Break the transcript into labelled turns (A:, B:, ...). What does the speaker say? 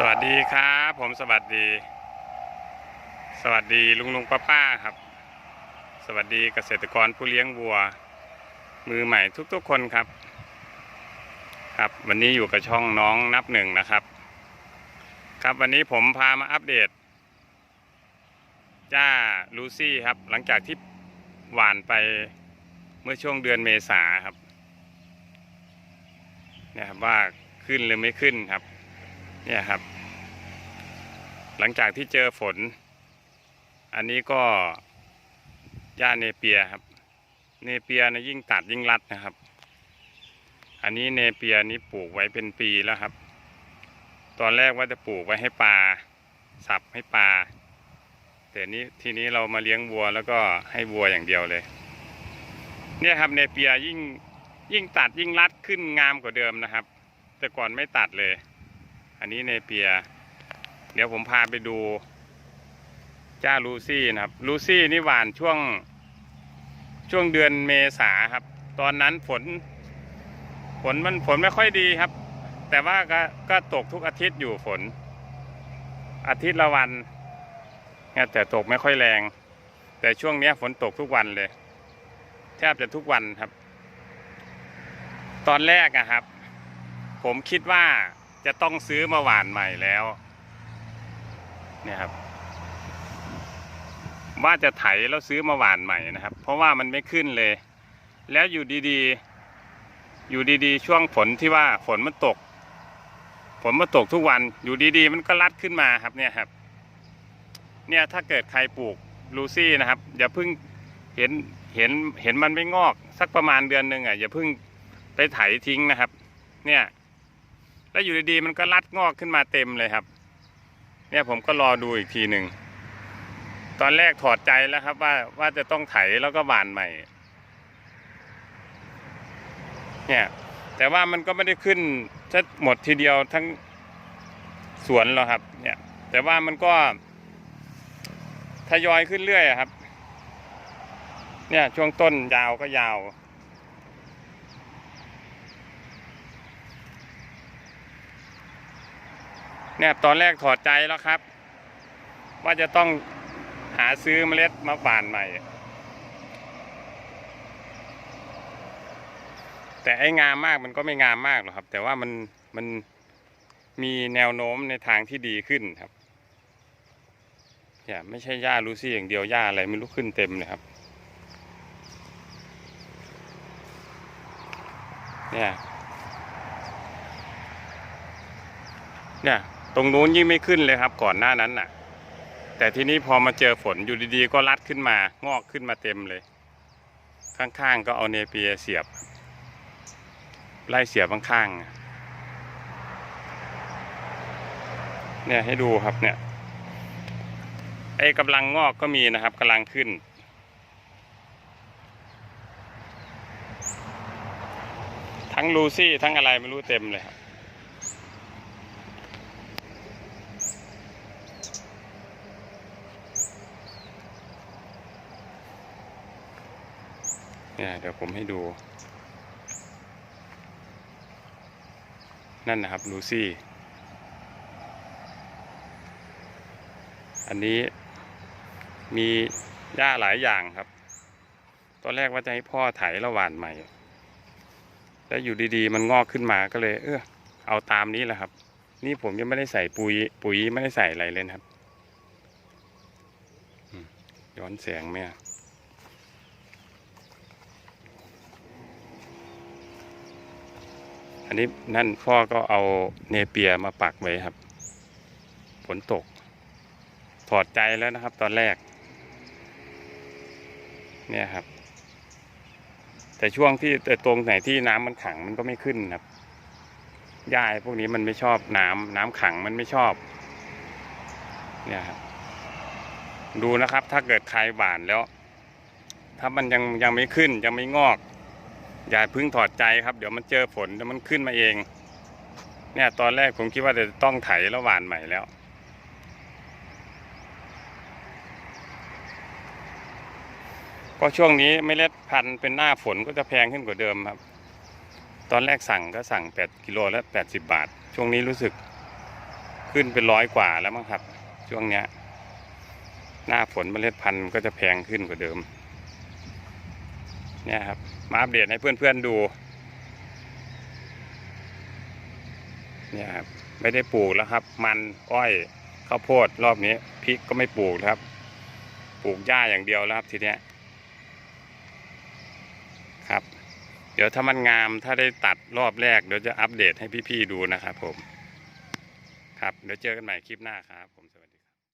A: สวัสดีครับ ผมสวัสดี สวัสดีลุงลุงป้าป้าครับ สวัสดีเกษตรกรผู้เลี้ยงวัว มือใหม่ทุกๆคนครับ ครับ วันนี้อยู่กับช่องน้องนับหนึ่งนะครับ ครับวันนี้ผมพามาอัปเดตจ้าลูซี่ครับ หลังจากที่หวานไปเมื่อช่วงเดือนเมษาครับเนี่ยครับว่าขึ้นหรือไม่ขึ้นครับ เนี่ยครับ หลังจากที่เจอฝน อันนี้ก็หญ้าเนเปียครับ เนเปียนะยิ่งตัดยิ่งรัดนะครับ อันนี้เนเปียนี้ปลูกไว้เป็นปีแล้วครับ ตอนแรกว่าจะปลูกไว้ให้ปลาสับให้ปลาแต่นี้ทีนี้เรามาเลี้ยงวัวแล้วก็ให้วัวอย่างเดียวเลย เนี่ยครับเนเปียยิ่งยิ่งตัดยิ่งรัดขึ้นงามกว่าเดิมนะครับ แต่ก่อนไม่ตัดเลย อันนี้เนเปีย เดี๋ยวผมพาไปดู จ้าลูซี่นะครับ ลูซี่นี่หวานช่วง ช่วงเดือนเมษาครับ ตอนนั้นฝน ฝนมันฝนไม่ค่อยดีครับ แต่ว่าก็ก็ตกทุกอาทิตย์อยู่ฝน อาทิตย์ละวันเนี่ยแต่ตกไม่ค่อยแรง แต่ช่วงเนี้ยฝนตกทุกวันเลย แทบจะทุกวันครับ ตอนแรกอะครับ ผมคิดว่า จะต้องซื้อมาหวานใหม่แล้วเนี่ยครับ ว่าจะไถแล้วซื้อมาหวานใหม่นะครับ เพราะว่ามันไม่ขึ้นเลย แล้วอยู่ดีๆ อยู่ดีๆ ช่วงฝนที่ว่าฝนมันตก ฝนมันตกทุกวันอยู่ดีๆ มันก็รัดขึ้นมาครับเนี่ยครับ เนี่ยถ้าเกิดใครปลูกลูซี่นะครับอย่าเพิ่งเห็นเห็นเห็นมันไม่งอก สักประมาณเดือนหนึ่งอะอย่าเพิ่งไปไถทิ้งนะครับ เนี่ย แล้วอยู่ดีๆมันก็รัดงอกขึ้นมาเต็มเลยครับ เนี่ยผมก็รอดูอีกทีหนึ่งตอนแรกถอดใจแล้วครับว่าว่าจะต้องไถแล้วก็หวานใหม่ เนี่ย แต่ว่ามันก็ไม่ได้ขึ้นจะหมดทีเดียวทั้งสวนหรอกครับ เนี่ย แต่ว่ามันก็ทยอยขึ้นเรื่อยครับ เนี่ยช่วงต้นยาวก็ยาว เนี่ยตอนแรกถอดใจแล้วครับ ว่าจะต้องหาซื้อเมล็ดมาหว่านใหม่ แต่ไอ้งามมากมันก็ไม่งามมากหรอกครับ แต่ว่ามันมันมีแนวโน้มในทางที่ดีขึ้นครับอย่าไม่ใช่หญ้าลูซี่อย่างเดียวหญ้าอะไรไม่รู้ขึ้นเต็มเลยครับ เนี่ย เนี่ย ตรงนู้นยิ่งไม่ขึ้นเลยครับ ก่อนหน้านั้นน่ะ แต่ทีนี้พอมาเจอฝนอยู่ดีๆ ก็รัดขึ้นมางอกขึ้นมาเต็มเลย ข้างๆก็เอาเนเปียเสียบ ไล่เสียบข้างๆเนี่ยให้ดูครับเนี่ยไอ้กำลังงอกก็มีนะครับกำลังขึ้น ทั้งลูซี่ทั้งอะไรไม่รู้เต็มเลยครับ เนี่ยเดี๋ยวผมให้ดู นั่นนะครับลูซี่ อันนี้มีหญ้าหลายอย่างครับ ตอนแรกว่าจะให้พ่อไถระหว่านใหม่ แล้วอยู่ดีๆ มันงอกขึ้นมาก็เลย เออเอาตามนี้แหละครับ นี่ผมยังไม่ได้ใส่ปุ๋ย ปุ๋ยไม่ได้ใส่อะไรเลยครับ ย้อนแสงไหมอะ อันนี้นั่นพ่อก็เอาเนเปียมาปักไว้ครับ ฝนตก ถอดใจแล้วนะครับ ตอนแรก เนี่ยครับ แต่ช่วงที่แต่ตรงไหนที่น้ำมันขังมันก็ไม่ขึ้นครับหญ้าพวกนี้มันไม่ชอบน้ำน้ำขังมันไม่ชอบ เนี่ยครับ ดูนะครับ ถ้าเกิดใครหวานแล้ว ถ้ามันยังยังไม่ขึ้นยังไม่งอก อย่าพึ่งถอดใจครับ เดี๋ยวมันเจอฝนเดี๋ยวมันขึ้นมาเอง เนี่ยตอนแรกผมคิดว่าจะต้องไถแล้วหว่านใหม่แล้ว ก็ช่วงนี้ไม่เล็ดพันธุ์เป็นหน้าฝนก็จะแพงขึ้นกว่าเดิมครับ ตอนแรกสั่งก็สั่ง 8 กิโลละ 80 บาท ช่วงนี้รู้สึกขึ้นเป็นร้อยกว่าแล้วมั้งครับ ช่วงเนี้ยหน้าฝนเมล็ดพันธุ์ก็จะแพงขึ้นกว่าเดิม เนี่ยครับ มาอัปเดตให้เพื่อนๆดู เนี่ยครับ ไม่ได้ปลูกแล้วครับ มันอ้อยข้าวโพดรอบนี้พริกก็ไม่ปลูกครับ ปลูกหญ้าอย่างเดียวแล้วครับทีเนี้ยครับ เดี๋ยวถ้ามันงามถ้าได้ตัดรอบแรกเดี๋ยวจะอัปเดตให้พี่ๆดูนะครับผม ครับ เดี๋ยวเจอกันใหม่คลิปหน้าครับผมสวัสดี